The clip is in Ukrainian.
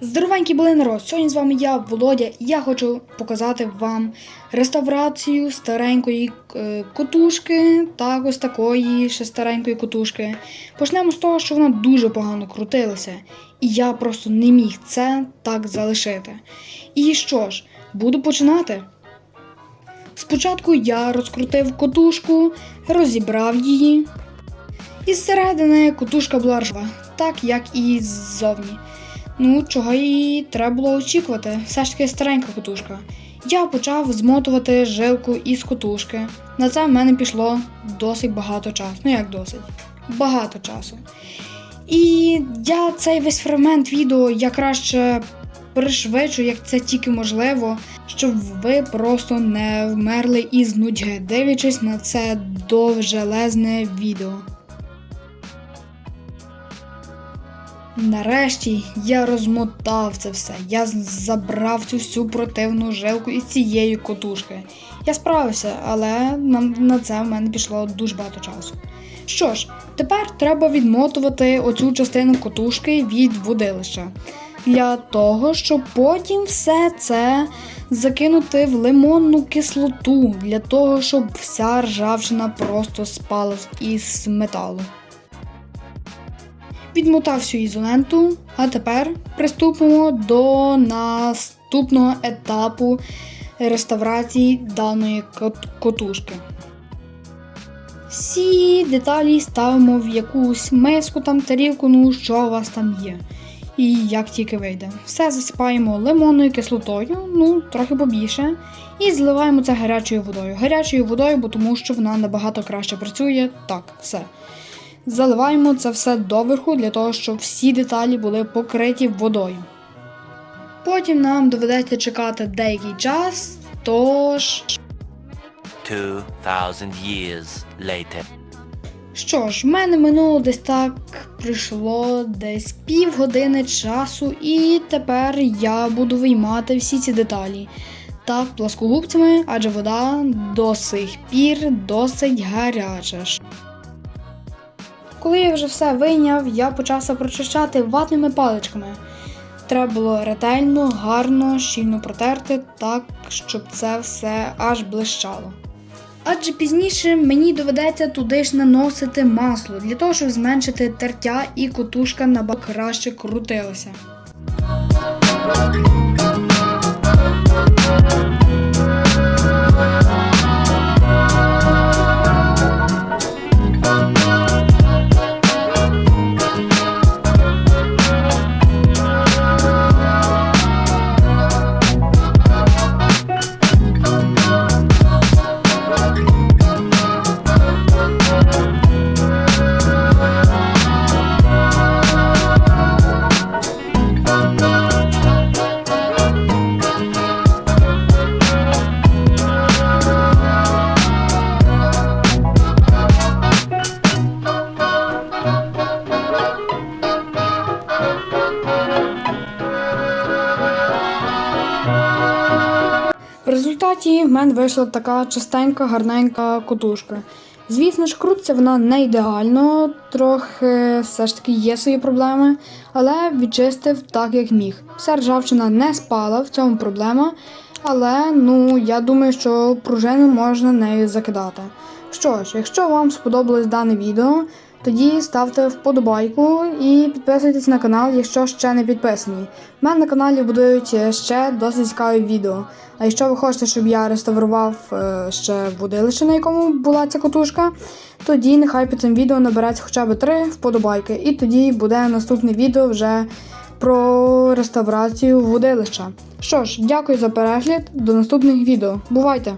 Здоровенькі були народ! Сьогодні з вами я, Володя, і я хочу показати вам реставрацію старенької е, котушки, так ось такої ще старенької котушки. Почнемо з того, що вона дуже погано крутилася, і я просто не міг це так залишити. І що ж, буду починати. Спочатку я розкрутив котушку, розібрав її. І зсередини котушка була ржава, так як і ззовні. Ну, чого і треба було очікувати. Все ж таки старенька котушка. Я почав змотувати жилку із котушки. На це в мене пішло досить багато часу. Ну як досить? Багато часу. І я цей весь фрагмент відео я краще пришвидшу, як це тільки можливо, щоб ви просто не вмерли із нудьги, дивлячись на це довжелезне відео. Нарешті я розмотав це все. Я забрав цю всю противну жилку із цієї котушки. Я справився, але на, це в мене пішло дуже багато часу. Що ж, тепер треба відмотувати оцю частину котушки від водилища. Для того, щоб потім все це закинути в лимонну кислоту, для того, щоб вся ржавчина просто спала із металу відмотав всю ізоленту, а тепер приступимо до наступного етапу реставрації даної котушки. Всі деталі ставимо в якусь миску, там тарілку, ну що у вас там є. І як тільки вийде. Все засипаємо лимонною кислотою, ну трохи побільше, і зливаємо це гарячою водою. Гарячою водою, бо тому що вона набагато краще працює. Так, все. Заливаємо це все доверху для того, щоб всі деталі були покриті водою. Потім нам доведеться чекати деякий час, тож. 2,000 years later. Що ж, в мене минуло десь так прийшло десь півгодини часу, і тепер я буду виймати всі ці деталі. Так, пласкогубцями, адже вода до сих пір досить гаряча. Коли я вже все вийняв, я почався прочищати ватними паличками. Треба було ретельно, гарно, щільно протерти, так, щоб це все аж блищало. Адже пізніше мені доведеться туди ж наносити масло для того, щоб зменшити тертя і котушка набагато краще крутилася. Результаті в мене вийшла така чистенька, гарненька котушка. Звісно ж, крутиться вона не ідеально, трохи все ж таки є свої проблеми, але відчистив так, як міг. Вся ржавчина не спала, в цьому проблема. Але ну я думаю, що пружини можна нею закидати. Що ж, якщо вам сподобалось дане відео, тоді ставте вподобайку і підписуйтесь на канал, якщо ще не підписані. У мене на каналі будуть ще досить цікаві відео. А якщо ви хочете, щоб я реставрував е, ще водилище, на якому була ця котушка, тоді нехай під цим відео набереться хоча б три вподобайки. І тоді буде наступне відео вже про реставрацію водилища. Що ж, дякую за перегляд, до наступних відео. Бувайте!